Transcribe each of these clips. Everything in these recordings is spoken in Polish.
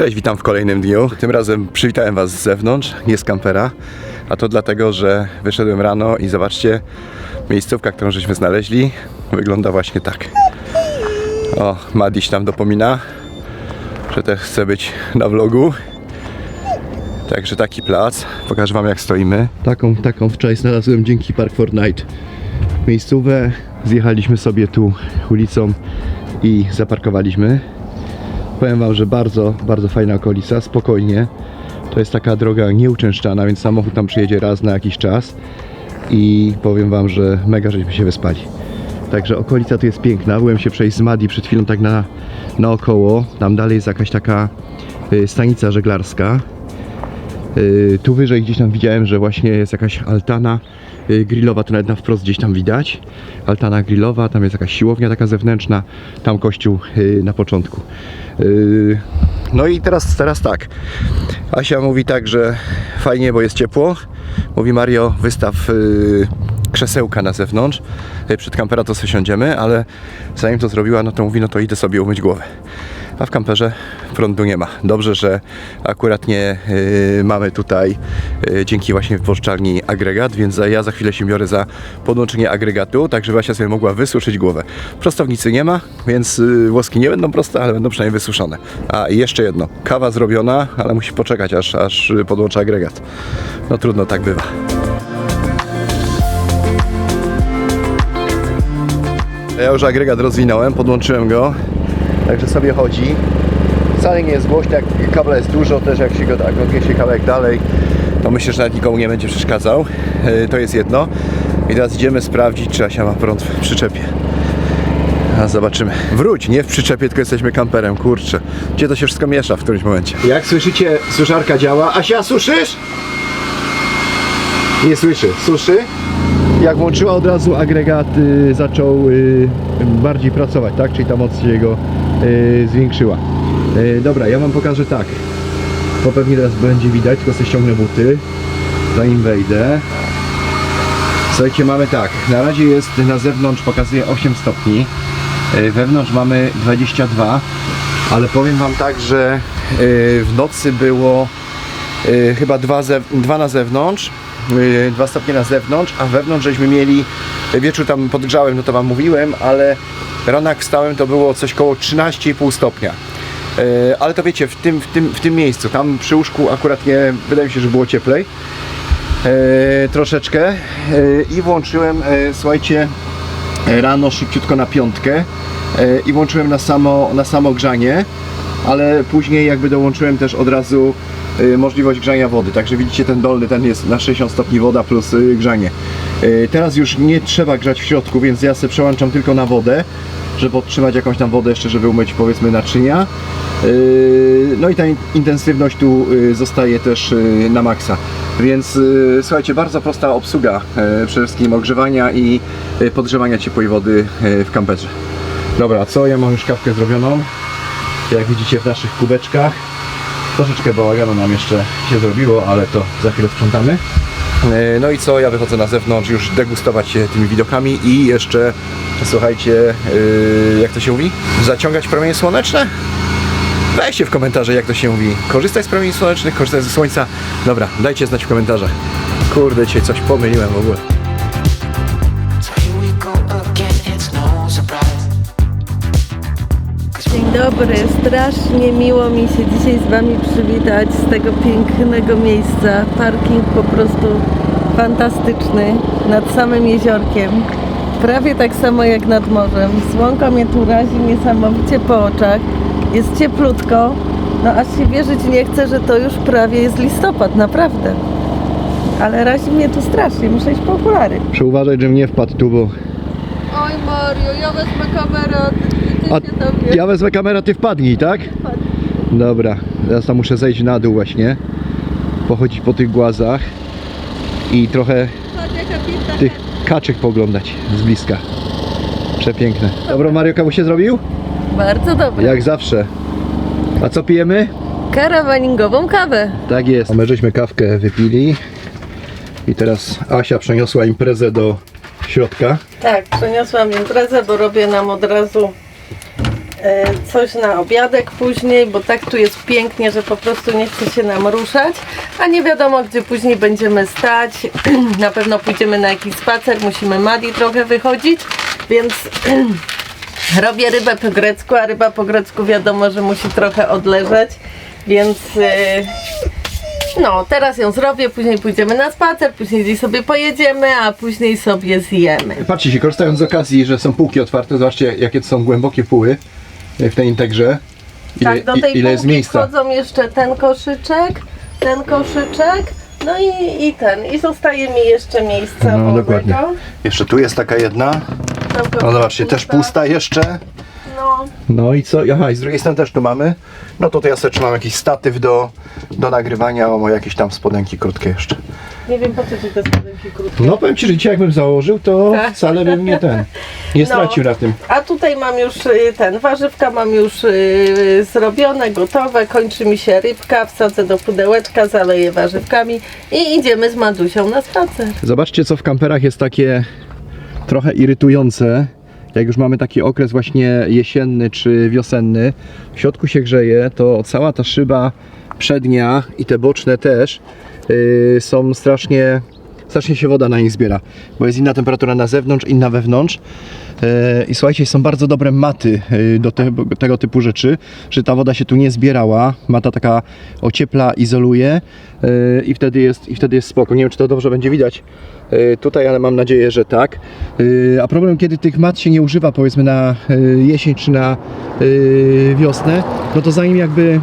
Cześć, witam w kolejnym dniu. Tym razem przywitałem Was z zewnątrz, nie z kampera. A to dlatego, że wyszedłem rano i zobaczcie, miejscówka, którą żeśmy znaleźli, wygląda właśnie tak. O, Madiś tam dopomina, że też chce być na vlogu. Także taki plac. Pokażę Wam jak stoimy. Taką, taką wczoraj znalazłem dzięki Park Fortnite miejscówę. Zjechaliśmy sobie tu ulicą i zaparkowaliśmy. Powiem Wam, że bardzo, bardzo fajna okolica, spokojnie. To jest taka droga nieuczęszczana, więc samochód tam przyjedzie raz na jakiś czas i powiem Wam, że mega żeśmy się wyspali. Także okolica tu jest piękna. Byłem się przejść z Madi przed chwilą tak na, naokoło. Tam dalej jest jakaś taka y, stanica żeglarska. Y, tu wyżej gdzieś tam widziałem, że właśnie jest jakaś altana y, grillowa, to nawet na wprost gdzieś tam widać. Altana grillowa, tam jest jakaś siłownia taka zewnętrzna, tam kościół y, na początku. No i teraz, teraz tak. Asia mówi tak, że fajnie, bo jest ciepło. Mówi Mario, wystaw krzesełka na zewnątrz. Przed kampera to sobie siądziemy, ale zanim to zrobiła, no to mówi, no to idę sobie umyć głowę. A w kamperze prądu nie ma. Dobrze, że akurat nie y, mamy tutaj y, dzięki właśnie wypożyczalni agregat, więc ja za chwilę się biorę za podłączenie agregatu, tak żeby Asia sobie mogła wysuszyć głowę. Prostownicy nie ma, więc y, włoski nie będą proste, ale będą przynajmniej wysuszone. A i jeszcze jedno, kawa zrobiona, ale musi poczekać aż, aż podłączy agregat. No trudno, tak bywa. Ja już agregat rozwinąłem, podłączyłem go, także sobie chodzi. Wcale nie jest głośno, jak kabla jest dużo, też jak się go tak odniesie kawałek dalej, to myślę, że nawet nikomu nie będzie przeszkadzał. Yy, To jest jedno. I teraz idziemy sprawdzić, czy Asia ma prąd w przyczepie. A zobaczymy. Wróć, nie w przyczepie, tylko jesteśmy kamperem, kurczę. Gdzie to się wszystko miesza w którymś momencie. Jak słyszycie, suszarka działa. Asia, suszysz? Nie słyszy. Suszy? Jak włączyła od razu agregat, y, zaczął y, bardziej pracować, tak? Czyli ta moc się go y, zwiększyła. Y, dobra, ja wam pokażę tak. Bo pewnie teraz będzie widać, tylko sobie ściągnę buty, zanim wejdę. Słuchajcie, mamy tak. Na razie jest na zewnątrz pokazuje 8 stopni. Y, Wewnątrz mamy 22. Ale powiem wam tak, że y, w nocy było y, chyba dwa, zew- dwa na zewnątrz, y, dwa stopnie na zewnątrz, a wewnątrz żeśmy mieli, wieczór tam podgrzałem, no to wam mówiłem, ale rano jak wstałem to było coś koło 13,5 stopnia. Y, Ale to wiecie, w tym, w, tym, w tym miejscu, tam przy łóżku akurat nie, wydaje mi się, że było cieplej e, troszeczkę e, i włączyłem, e, słuchajcie, e, rano szybciutko na piątkę e, i włączyłem na samo, na samo grzanie, ale później jakby dołączyłem też od razu e, możliwość grzania wody, także widzicie ten dolny, ten jest na 60 stopni woda plus e, grzanie. E, Teraz już nie trzeba grzać w środku, więc ja sobie przełączam tylko na wodę, żeby podtrzymać jakąś tam wodę jeszcze, żeby umyć powiedzmy naczynia. Yy, No i ta in- intensywność tu yy, zostaje też na maksa. Więc słuchajcie, bardzo prosta obsługa przede wszystkim ogrzewania i podgrzewania ciepłej wody w kamperze. Dobra, co? Ja mam już kawkę zrobioną. Jak widzicie w naszych kubeczkach. Troszeczkę bałaganu nam jeszcze się zrobiło, ale to za chwilę sprzątamy. E, No i co, ja wychodzę na zewnątrz już degustować się tymi widokami i jeszcze, słuchajcie, yy, jak to się mówi? Zaciągać promienie słoneczne? Dajcie w komentarze, jak to się mówi. Korzystaj z promieni słonecznych, korzystaj ze słońca. Dobra, dajcie znać w komentarzach. Kurde, dzisiaj coś pomyliłem w ogóle. Dobry, strasznie miło mi się dzisiaj z Wami przywitać z tego pięknego miejsca. Parking po prostu fantastyczny nad samym jeziorkiem. Prawie tak samo jak nad morzem. Słonko mnie tu razi niesamowicie po oczach. Jest cieplutko, no aż się wierzyć nie chcę, że to już prawie jest listopad, naprawdę. Ale razi mnie tu strasznie, muszę iść po okulary. Muszę uważać, żebym nie wpadł tu, bo... Oj Mario, ja wezmę kamerę, a ty, ty, A, ja wezmę kamerę, ty wpadnij, tak? Dobra, teraz tam muszę zejść na dół właśnie. Pochodzić po tych głazach i trochę tych kaczek pooglądać z bliska. Przepiękne. Dobra, Mario, kawu się zrobił? Bardzo dobre. Jak zawsze. A co pijemy? Karawaningową kawę. Tak jest. My żeśmy kawkę wypili i teraz Asia przeniosła imprezę do środka. Tak, przeniosłam imprezę, bo robię nam od razu coś na obiadek później, bo tak tu jest pięknie, że po prostu nie chce się nam ruszać, a nie wiadomo gdzie później będziemy stać. na pewno pójdziemy na jakiś spacer, musimy Madi trochę wychodzić, więc robię rybę po grecku, a ryba po grecku wiadomo, że musi trochę odleżeć, więc e, no, teraz ją zrobię, później pójdziemy na spacer, później gdzieś sobie pojedziemy, a później sobie zjemy. Patrzcie się, korzystając z okazji, że są półki otwarte, zobaczcie jakie to są głębokie póły w tej integrze. Ile, tak, do tej ile jest miejsca. wchodzą jeszcze ten koszyczek, ten koszyczek, no i, i ten. I zostaje mi jeszcze miejsca No wolnego. dokładnie. Jeszcze tu jest taka jedna. Całkowicie No zobaczcie, też pusta jeszcze. No, No i co? Aha, i z drugiej strony też tu mamy. No to, to ja sobie trzymam jakiś statyw do, do nagrywania, o jakieś tam spodenki krótkie jeszcze. Nie wiem po co ci te spodenki krótkie. No powiem Ci, że dzisiaj jakbym założył, to Tak. wcale bym nie ten, nie No. stracił na tym. A tutaj mam już y, ten, warzywka mam już y, zrobione, gotowe, kończy mi się rybka, wsadzę do pudełeczka, zaleję warzywkami i idziemy z Madusią na spacer. Zobaczcie, co w kamperach jest takie trochę irytujące. Jak już mamy taki okres właśnie jesienny czy wiosenny, w środku się grzeje, to cała ta szyba przednia i te boczne też są strasznie, strasznie się woda na nich zbiera, bo jest inna temperatura na zewnątrz, inna wewnątrz. Yy, I słuchajcie, są bardzo dobre maty yy, do te, tego typu rzeczy, że ta woda się tu nie zbierała. Mata taka ociepla, izoluje i wtedy jest, i wtedy jest spoko. Nie wiem, czy to dobrze będzie widać tutaj, ale mam nadzieję, że tak. A problem, kiedy tych mat się nie używa, powiedzmy na jesień czy na wiosnę, no to zanim jakby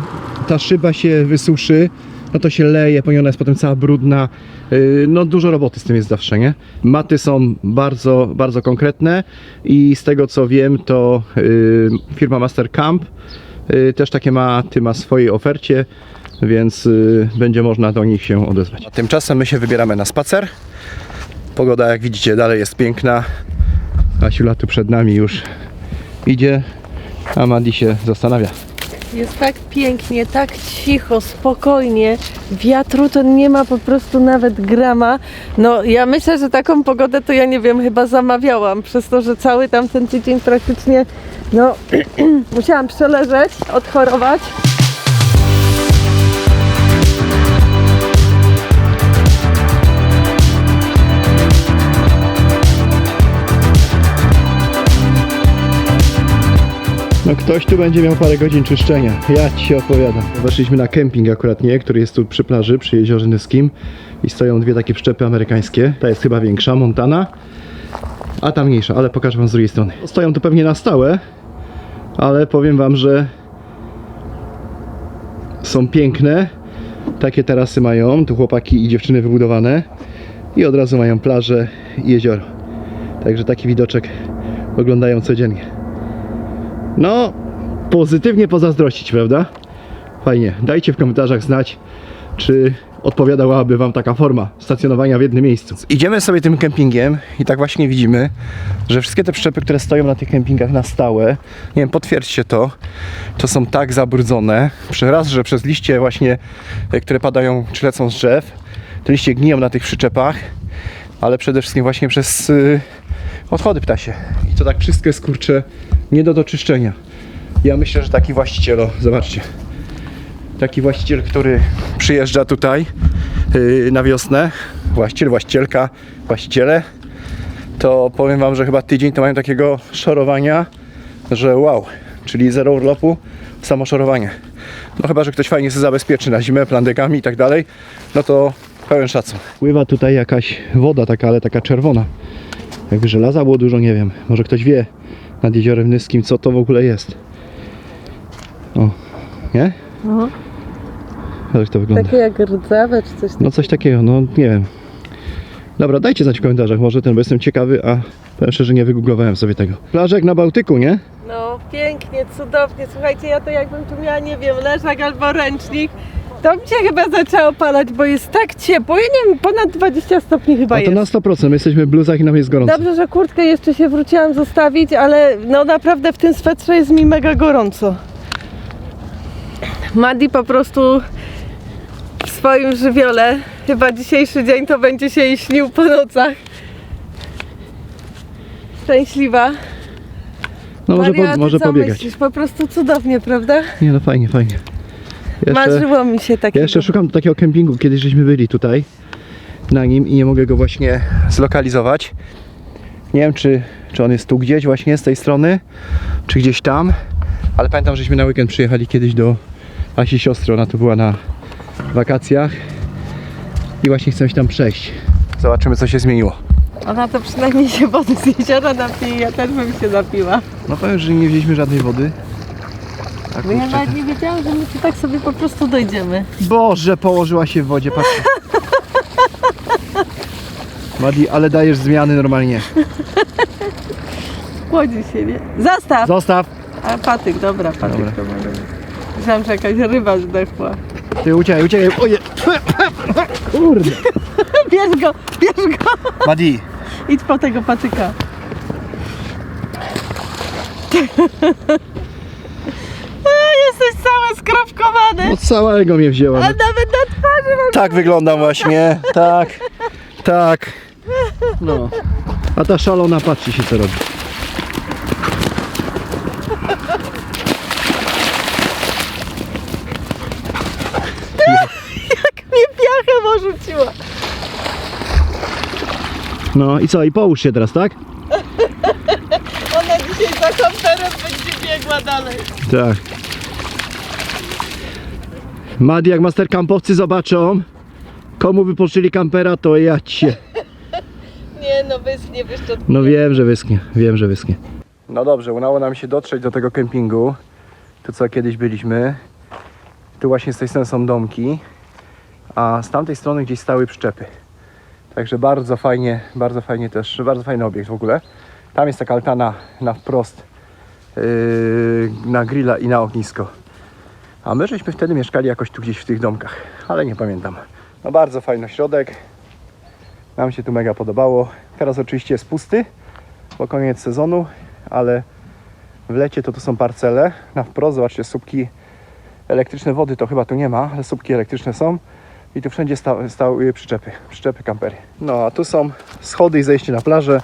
ta szyba się wysuszy, no to się leje, ponieważ ona jest potem cała brudna. Yy, No dużo roboty z tym jest zawsze, nie? Maty są bardzo, bardzo konkretne i z tego co wiem, to yy, firma Master Camp yy, też takie maty ma w swojej ofercie, więc będzie można do nich się odezwać. A tymczasem my się wybieramy na spacer. Pogoda, jak widzicie, dalej jest piękna. Asiula tu przed nami już idzie, a Madi się zastanawia. Jest tak pięknie, tak cicho, spokojnie. Wiatru to nie ma po prostu nawet grama. No ja myślę, że taką pogodę to ja nie wiem, chyba zamawiałam. Przez to, że cały tamten tydzień praktycznie no musiałam przeleżeć, odchorować. No ktoś tu będzie miał parę godzin czyszczenia. Ja ci opowiadam. Weszliśmy na kemping akurat nie, który jest tu przy plaży, przy jeziorze Nyskim i stoją dwie takie przyczepy amerykańskie. Ta jest chyba większa, Montana, a ta mniejsza, ale pokażę wam z drugiej strony. Stoją tu pewnie na stałe, ale powiem wam, że są piękne. Takie tarasy mają, tu chłopaki i dziewczyny wybudowane i od razu mają plażę i jezioro. Także taki widoczek oglądają codziennie. No, pozytywnie pozazdrościć, prawda? Fajnie. Dajcie w komentarzach znać, czy odpowiadałaby Wam taka forma stacjonowania w jednym miejscu. Idziemy sobie tym kempingiem i tak właśnie widzimy, że wszystkie te przyczepy, które stoją na tych kempingach na stałe, nie wiem, potwierdźcie to, to są tak zabrudzone, raz, że przez liście właśnie, e, które padają czy lecą z drzew, te liście gniją na tych przyczepach, ale przede wszystkim właśnie przez y, odchody ptasie. I to tak wszystko jest nie do doczyszczenia. Ja myślę, że taki właściciel, o, zobaczcie, taki właściciel, który przyjeżdża tutaj yy, na wiosnę, właściciel, właścicielka, właściciele, to powiem Wam, że chyba tydzień to mają takiego szorowania, że wow, czyli zero urlopu, samo szorowanie. No chyba, że ktoś fajnie sobie zabezpieczy na zimę plandekami i tak dalej, no to pełen szacun. Pływa tutaj jakaś woda taka, ale taka czerwona. Jakby żelaza było dużo, nie wiem. Może ktoś wie nad jeziorem Nyskim, co to w ogóle jest. O, nie? No, Jak to wygląda? takie jak rdzawe czy coś No coś takiego, no nie wiem. Dobra, dajcie znać w komentarzach może ten, bo jestem ciekawy, a powiem szczerze, nie wygooglowałem sobie tego. Plażek na Bałtyku, nie? No pięknie, cudownie. Słuchajcie, ja to jakbym tu miała, nie wiem, leżak albo ręcznik, to mi się chyba zaczęło palać, bo jest tak ciepło. Ja nie wiem, ponad 20 stopni chyba A to jest. na 100%, my jesteśmy w bluzach i nam jest gorąco. Dobrze, że kurtkę jeszcze się wróciłam zostawić, ale no naprawdę w tym swetrze jest mi mega gorąco. Madi po prostu w swoim żywiole, chyba dzisiejszy dzień to będzie się jej śnił po nocach. Szczęśliwa. No może, po, ty może co pobiegać. myślisz? Po prostu cudownie, prawda? Nie no fajnie, fajnie. Jeszcze, Marzyło mi się takiego. ja jeszcze szukam takiego kempingu, kiedyś żeśmy byli tutaj na nim i nie mogę go właśnie zlokalizować. Nie wiem czy, czy on jest tu gdzieś właśnie z tej strony, czy gdzieś tam, ale pamiętam, żeśmy na weekend przyjechali kiedyś do Asi siostry, ona tu była na wakacjach i właśnie chcę się tam przejść. Zobaczymy co się zmieniło. Ona to przynajmniej się wody z jeziora napije, ja też bym się napiła. No powiem, że nie wzięliśmy żadnej wody. A Bo ja kurczę, nawet nie wiedziałam, że my tu tak sobie po prostu dojdziemy. Boże, położyła się w wodzie, patrz. Madi, ale dajesz zmiany normalnie. Chłodzi się, nie? Zastaw! Zostaw. A patyk, dobra, patyk Dobra. to może być. Myślałam, że jakaś ryba zdechła. Ty uciekaj, uciekaj. Oje. Kurde. Bierz go, bierz go! Madi, Idź po tego patyka. Jesteś cały skropkowany! od całego mnie wzięła. A nawet na twarzy mam... Tak wyglądam właśnie. Tak. Tak. No. A ta szalona patrzy się co robi. mnie piachę porzuciła. No i co? I połóż się teraz, tak? Ona dzisiaj za kamperem będzie biegła dalej. Tak. Madi, jak mastercampowcy zobaczą, komu wypożyczyli kampera, to ja cię. Nie no, wyschnie, wyszczot. No wiem, że wyschnie, wiem, że wyschnie. No dobrze, udało nam się dotrzeć do tego kempingu. Tu co kiedyś byliśmy. Tu właśnie z tej strony są domki, a z tamtej strony gdzieś stały przyczepy. Także bardzo fajnie, bardzo fajnie też, bardzo fajny obiekt w ogóle. Tam jest taka altana na wprost yy, na grilla i na ognisko. A my żeśmy wtedy mieszkali jakoś tu gdzieś w tych domkach, ale nie pamiętam. No bardzo fajny środek. Nam się tu mega podobało. Teraz oczywiście jest pusty, bo koniec sezonu, ale w lecie to tu są parcele. Na wprost, zobaczcie, słupki elektryczne wody to chyba tu nie ma, ale słupki elektryczne są. I tu wszędzie sta, stały przyczepy, przyczepy kampery. No a tu są schody i zejście na plażę,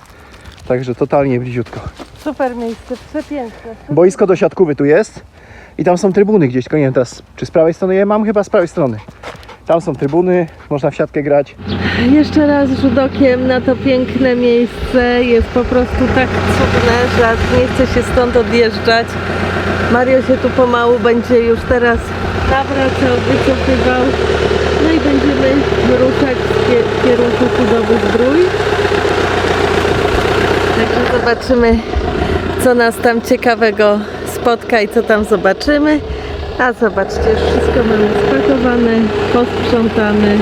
także totalnie bliziutko. Super miejsce, przepiękne. Boisko do siatkówy tu jest i tam są trybuny gdzieś, tylko nie wiem teraz, czy z prawej strony je mam? Chyba z prawej strony. Tam są trybuny, można w siatkę grać. Jeszcze raz rzut okiem na to piękne miejsce. Jest po prostu tak cudne, że nie chce się stąd odjeżdżać. Mario się tu pomału będzie już teraz nawracał, wycofywał. No i będziemy ruszać w kie- w kierunku cudowych zdrój. Także zobaczymy, co nas tam ciekawego spotka i co tam zobaczymy. A zobaczcie, już wszystko mamy spakowane, posprzątane.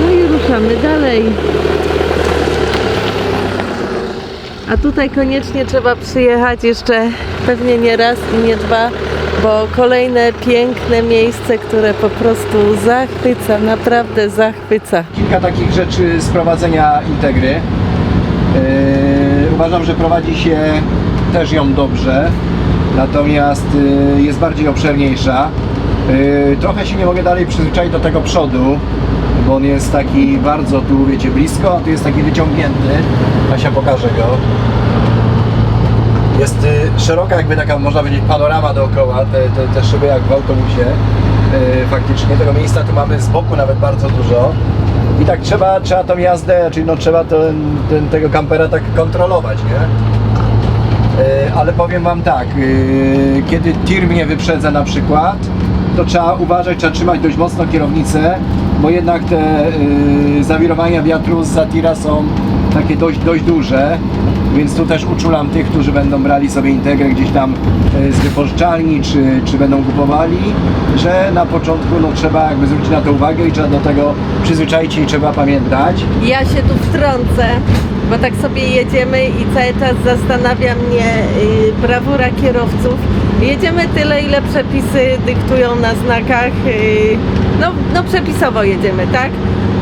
No i ruszamy dalej. A tutaj koniecznie trzeba przyjechać jeszcze pewnie nie raz i nie dwa, bo kolejne piękne miejsce, które po prostu zachwyca, naprawdę zachwyca. Kilka takich rzeczy z prowadzenia Integry. Yy, uważam, że prowadzi się też ją dobrze, natomiast yy, jest bardziej obszerniejsza. Yy, trochę się nie mogę dalej przyzwyczaić do tego przodu, bo on jest taki bardzo tu, wiecie, blisko, a tu jest taki wyciągnięty. Kasia pokażę go. Jest y, szeroka jakby taka, można powiedzieć, panorama dookoła, te, te, te szyby jak w autobusie. Y, faktycznie tego miejsca tu mamy z boku nawet bardzo dużo. I tak trzeba, trzeba tą jazdę, czyli no trzeba ten, ten, tego kampera tak kontrolować, nie? Y, ale powiem Wam tak, y, kiedy tir mnie wyprzedza na przykład, to trzeba uważać, trzeba trzymać dość mocno kierownicę, bo jednak te y, zawirowania wiatru z tira są takie dość, dość duże, więc tu też uczulam tych, którzy będą brali sobie integrę gdzieś tam z wypożyczalni, czy, czy będą kupowali, że na początku no, trzeba jakby zwrócić na to uwagę i trzeba do tego przyzwyczaić się i trzeba pamiętać. Ja się tu wtrącę, bo tak sobie jedziemy i cały czas zastanawia mnie y, brawura kierowców. Jedziemy tyle, ile przepisy dyktują na znakach. y, no, no przepisowo jedziemy, tak?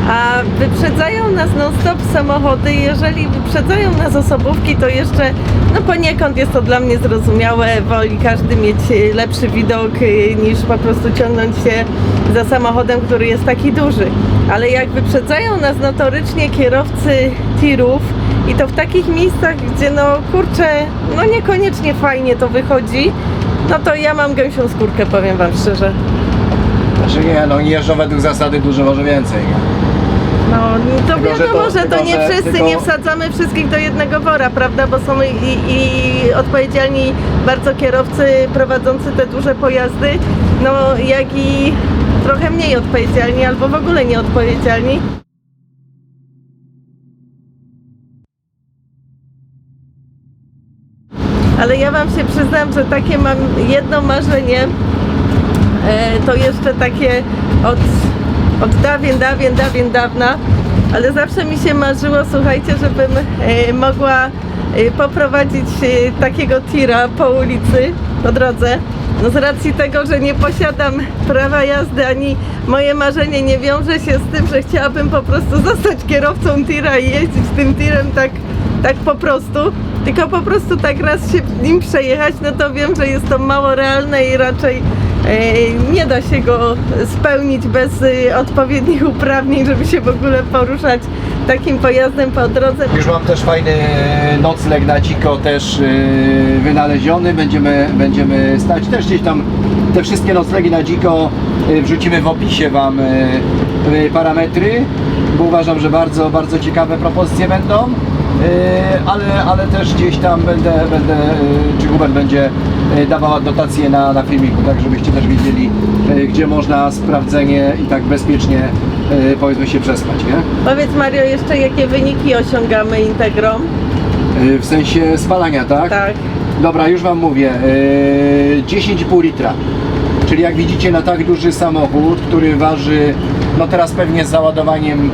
A wyprzedzają nas non-stop samochody. Jeżeli wyprzedzają nas osobówki, to jeszcze, no poniekąd jest to dla mnie zrozumiałe. Woli każdy mieć lepszy widok y, niż po prostu ciągnąć się za samochodem, który jest taki duży. Ale jak wyprzedzają nas notorycznie kierowcy tirów I to w takich miejscach, gdzie no kurczę, no niekoniecznie fajnie to wychodzi, no to ja mam gęsią skórkę, powiem Wam szczerze. Znaczy nie, no jeżdżą według zasady dużo może więcej. No to Tylko, że wiadomo, to- że to, nie że- wszyscy, tylko- nie wsadzamy wszystkich do jednego wora, prawda? Bo są i, i odpowiedzialni bardzo kierowcy prowadzący te duże pojazdy, no jak i trochę mniej odpowiedzialni albo w ogóle nieodpowiedzialni. Ale ja Wam się przyznam, że takie mam jedno marzenie, e, to jeszcze takie od, od dawien, dawien, dawien dawna, ale zawsze mi się marzyło, słuchajcie, żebym e, mogła e, poprowadzić e, takiego tira po ulicy, po drodze. No z racji tego, że nie posiadam prawa jazdy, ani moje marzenie nie wiąże się z tym, że chciałabym po prostu zostać kierowcą tira i jeździć tym tirem tak tak po prostu, tylko po prostu tak raz się nim przejechać, no to wiem, że jest to mało realne i raczej nie da się go spełnić bez e, odpowiednich uprawnień, żeby się w ogóle poruszać takim pojazdem po drodze. Już mam też fajny nocleg na dziko też wynaleziony. Będziemy, będziemy stać też gdzieś tam te wszystkie noclegi na dziko wrzucimy w opisie Wam parametry, bo uważam, że bardzo, bardzo ciekawe propozycje będą. Ale, ale też gdzieś tam będę, będę czy Hubert będzie dawała dotacje na, na filmiku, tak żebyście też wiedzieli, yy, gdzie można sprawdzenie i tak bezpiecznie yy, powiedzmy się przespać, nie? Powiedz Mario jeszcze jakie wyniki osiągamy Integrą. Yy, W sensie spalania, tak? Tak. Dobra, już Wam mówię. Yy, 10,5 litra. Czyli jak widzicie na tak duży samochód, który waży, no teraz pewnie z załadowaniem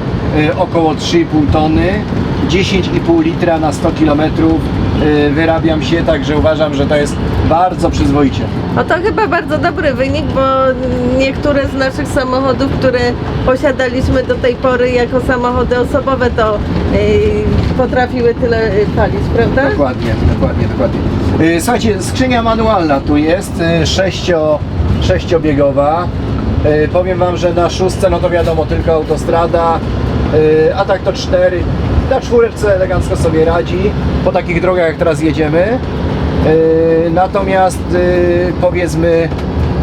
około 3,5 tony, 10,5 litra na 100 km yy, wyrabiam się, także uważam, że to jest bardzo przyzwoicie. No to chyba bardzo dobry wynik, bo niektóre z naszych samochodów, które posiadaliśmy do tej pory jako samochody osobowe, to yy, potrafiły tyle palić, prawda? Dokładnie, dokładnie, dokładnie. Yy, Słuchajcie, skrzynia manualna tu jest, yy, sześcio, sześciobiegowa. Yy, Powiem Wam, że na szóstce, no to wiadomo, tylko autostrada, yy, a tak to cztery. Na czwóreczce elegancko sobie radzi, po takich drogach jak teraz jedziemy. Yy, Natomiast yy, powiedzmy,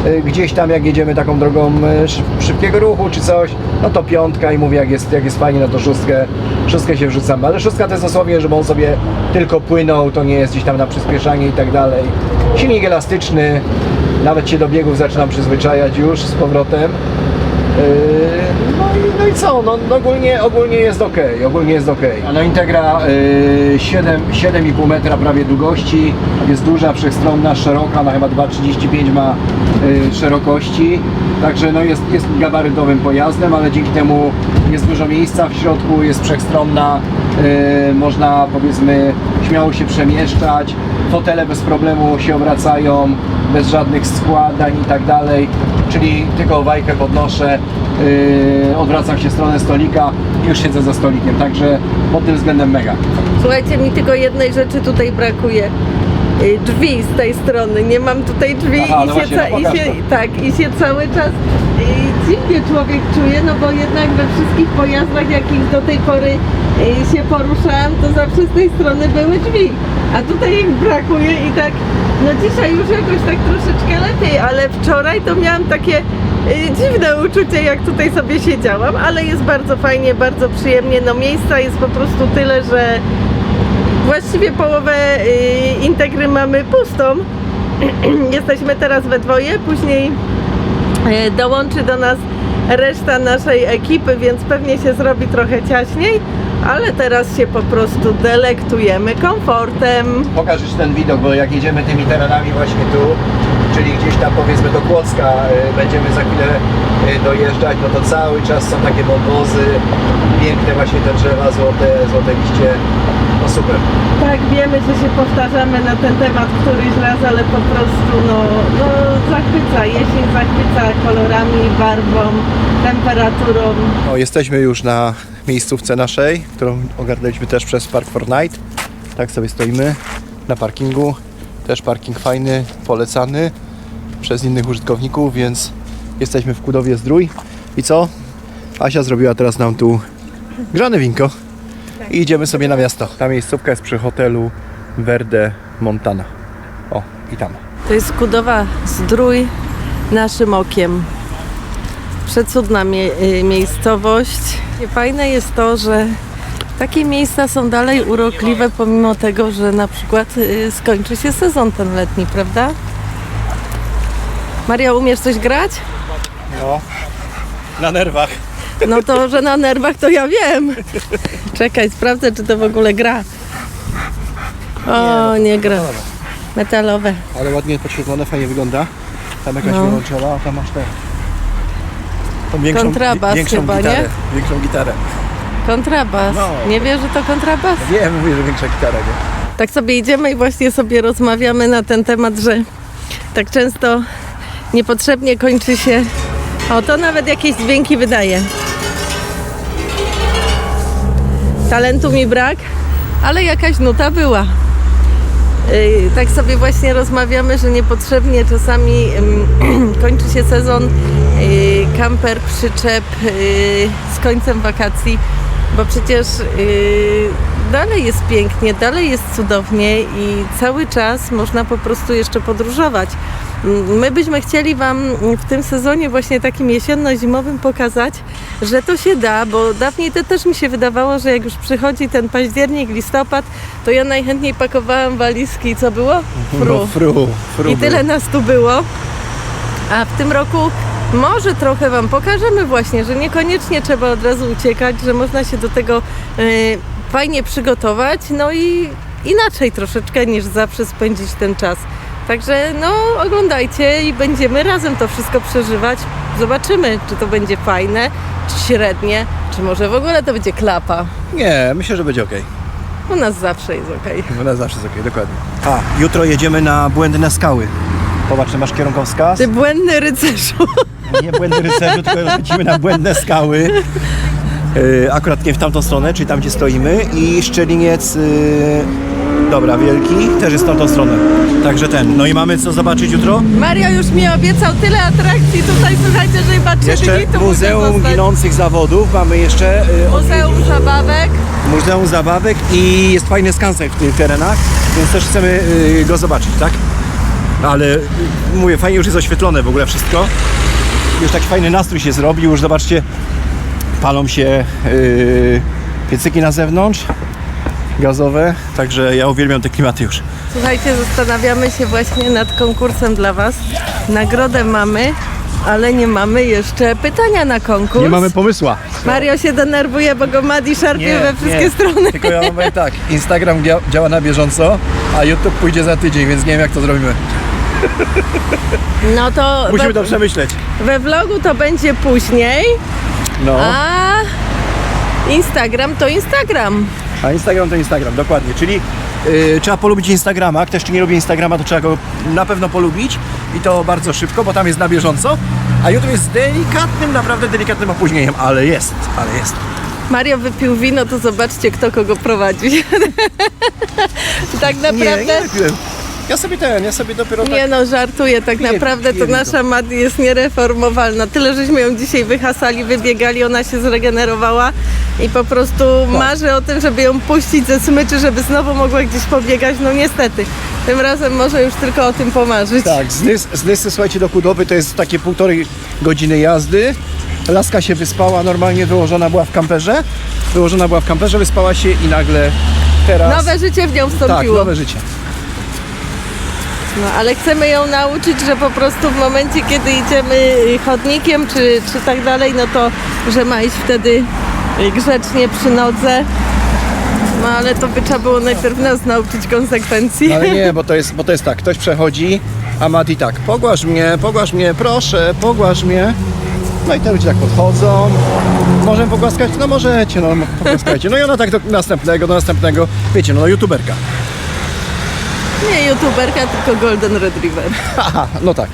yy, gdzieś tam jak jedziemy taką drogą szyb- szybkiego ruchu czy coś, no to piątka i mówię jak jest, jak jest fajnie, no to szóstkę, szóstkę się wrzucamy. Ale szóstka to jest dosłownie, żeby on sobie tylko płynął, to nie jest gdzieś tam na przyspieszanie i tak dalej. Silnik elastyczny, nawet się do biegów zaczynam przyzwyczajać już z powrotem. No i, co, no, no ogólnie, ogólnie jest ok, ogólnie jest ok. No Integra 7, 7,5 metra prawie długości, jest duża, wszechstronna, szeroka, na chyba 2,35 ma yy, szerokości, także no jest, jest gabarytowym pojazdem, ale dzięki temu jest dużo miejsca w środku, jest wszechstronna, yy, można powiedzmy śmiało się przemieszczać, fotele bez problemu się obracają, bez żadnych składań i tak dalej, czyli tylko wajkę podnoszę, yy, odwracam się w stronę stolika i już siedzę za stolikiem, także pod tym względem mega. Słuchajcie, mi tylko jednej rzeczy tutaj brakuje. Y, Drzwi z tej strony, nie mam tutaj drzwi Aha, i, no się właśnie, no i, się, tak, i się cały czas y, dziwnie człowiek czuje, no bo jednak we wszystkich pojazdach, jakich do tej pory y, się poruszałam, to zawsze z tej strony były drzwi, a tutaj ich brakuje i tak, no dzisiaj już jakoś tak troszeczkę lepiej, ale wczoraj to miałam takie y, dziwne uczucie, jak tutaj sobie siedziałam, ale jest bardzo fajnie, bardzo przyjemnie, no miejsca jest po prostu tyle, że Właściwie połowę y, integry mamy pustą. Jesteśmy teraz we dwoje, później y, dołączy do nas reszta naszej ekipy, więc pewnie się zrobi trochę ciaśniej, ale teraz się po prostu delektujemy komfortem. Pokaż jeszcze ten widok, bo jak jedziemy tymi terenami właśnie tu, czyli gdzieś tam powiedzmy do Kłodzka, yy, będziemy za chwilę yy, dojeżdżać, no to cały czas są takie wąwozy, piękne właśnie te drzewa, złote, złote liście, no super. Tak, wiemy, że się powtarzamy na ten temat któryś raz, ale po prostu no, no zachwyca, jesień zachwyca kolorami, barwą, temperaturą. No, jesteśmy już na miejscówce naszej, którą ogarnęliśmy też przez Park Fortnite. Tak sobie stoimy na parkingu. Też parking fajny, polecany przez innych użytkowników, więc jesteśmy w Kudowie Zdrój. I co? Asia zrobiła teraz nam tu grzane winko. i idziemy sobie na miasto. Ta miejscówka jest przy hotelu Verde Montana. O, i tam. To jest Kudowa Zdrój naszym okiem. Przecudna mie- y, miejscowość. Fajne jest to, że takie miejsca są dalej urokliwe, pomimo tego, że na przykład y, skończy się sezon ten letni, prawda? Maria, umiesz coś grać? No, na nerwach. No to, że na nerwach to ja wiem. Czekaj, sprawdzę, czy to w ogóle gra. O, nie gra. Metalowe. Ale ładnie podświetlone, fajnie wygląda. Tam jakaś No. wiolonczela, a tam masz te... Tą większą, Kontrabas większą chyba, gitarę. nie? Większą gitarę. Kontrabas. No. Nie wiesz, że to kontrabas? Wiem, mówię, że większa gitara, nie? Tak sobie idziemy i właśnie sobie rozmawiamy na ten temat, że tak często niepotrzebnie kończy się. O, to nawet jakieś dźwięki wydaje. Talentu mi brak, ale jakaś nuta była. Yy, Tak sobie właśnie rozmawiamy, że niepotrzebnie czasami kończy się sezon yy, kamper, przyczep yy, z końcem wakacji, bo przecież yy, dalej jest pięknie, dalej jest cudownie i cały czas można po prostu jeszcze podróżować. Mm, My byśmy chcieli Wam w tym sezonie właśnie takim jesienno-zimowym pokazać, że to się da, bo dawniej to też mi się wydawało, że jak już przychodzi ten październik, listopad, to ja najchętniej pakowałam walizki, co było? Fru. No, fru, fru I tyle nas tu było. A w tym roku może trochę Wam pokażemy właśnie, że niekoniecznie trzeba od razu uciekać, że można się do tego e, fajnie przygotować, no i inaczej troszeczkę niż zawsze spędzić ten czas. Także no oglądajcie i będziemy razem to wszystko przeżywać. Zobaczymy, czy to będzie fajne, czy średnie, czy może w ogóle to będzie klapa. Nie, myślę, że będzie ok. U nas zawsze jest okej. U nas zawsze jest ok, dokładnie. A, jutro jedziemy na błędne skały. Popatrz, czy masz kierunkowskaz? Ty błędny rycerzu. Nie błędny rycerzu, tylko lecimy na błędne skały. Yy, akurat nie w tamtą stronę, czyli tam, gdzie stoimy. I Szczeliniec, yy, dobra, wielki, też jest w tamtą stronę. Także ten. No i mamy co zobaczyć jutro? Mario już mi obiecał tyle atrakcji tutaj, słuchajcie, że chyba trzy Jeszcze dni tu muszę Muzeum zostać. Ginących Zawodów. Mamy jeszcze yy, Muzeum Zabawek. Muzeum Zabawek i jest fajny skansen w tych terenach, więc też chcemy yy, go zobaczyć, tak? Ale yy, mówię, fajnie już jest oświetlone w ogóle wszystko. Już taki fajny nastrój się zrobił, już zobaczcie, palą się yy, piecyki na zewnątrz, gazowe, także ja uwielbiam te klimaty już. Słuchajcie, zastanawiamy się właśnie nad konkursem dla Was. Nagrodę mamy, ale nie mamy jeszcze pytania na konkurs. Nie mamy pomysła. Mario się denerwuje, bo go Madi szarpie we wszystkie strony. Tylko ja mówię tak, Instagram dzia- działa na bieżąco, a YouTube pójdzie za tydzień, więc nie wiem jak to zrobimy. No to Musimy to przemyśleć. we vlogu to będzie później, No. a Instagram to Instagram. A Instagram to Instagram, dokładnie. Czyli yy, trzeba polubić Instagrama. Ktoś, kto nie lubi Instagrama, to trzeba go na pewno polubić i to bardzo szybko, bo tam jest na bieżąco. A YouTube jest z delikatnym, naprawdę delikatnym opóźnieniem, ale jest, ale jest. Mario wypił wino, to zobaczcie, kto kogo prowadzi. tak naprawdę. Nie, nie wypiłem. Ja sobie ten, ja sobie dopiero tak... Nie no, żartuję, tak Piję- naprawdę to nasza Madi jest niereformowalna. Tyle żeśmy ją dzisiaj wyhasali, wybiegali, ona się zregenerowała i po prostu Tak. marzy o tym, żeby ją puścić ze smyczy, żeby znowu mogła gdzieś pobiegać. No niestety, tym razem może już tylko o tym pomarzyć. Tak, z, Nys, z Nysy, słuchajcie, do Kudowy to jest takie półtorej godziny jazdy. Laska się wyspała, normalnie wyłożona była w kamperze. Wyłożona była w kamperze, wyspała się i nagle teraz... Nowe życie w nią tak, wstąpiło. nowe życie. No, ale chcemy ją nauczyć, że po prostu w momencie, kiedy idziemy chodnikiem czy, czy tak dalej, no to, że ma iść wtedy grzecznie przy nodze. No ale to by trzeba było najpierw nas nauczyć konsekwencji. No ale nie, bo to jest, bo to jest tak, ktoś przechodzi, a Mati tak, pogłasz mnie, pogłasz mnie, proszę, pogłasz mnie. No i te ludzie tak podchodzą. Możemy pogłaskać? No możecie, no pogłaskajcie. No i ona tak do następnego, do następnego. Wiecie, no youtuberka. Nie youtuberka, tylko golden retriever. Haha, no tak.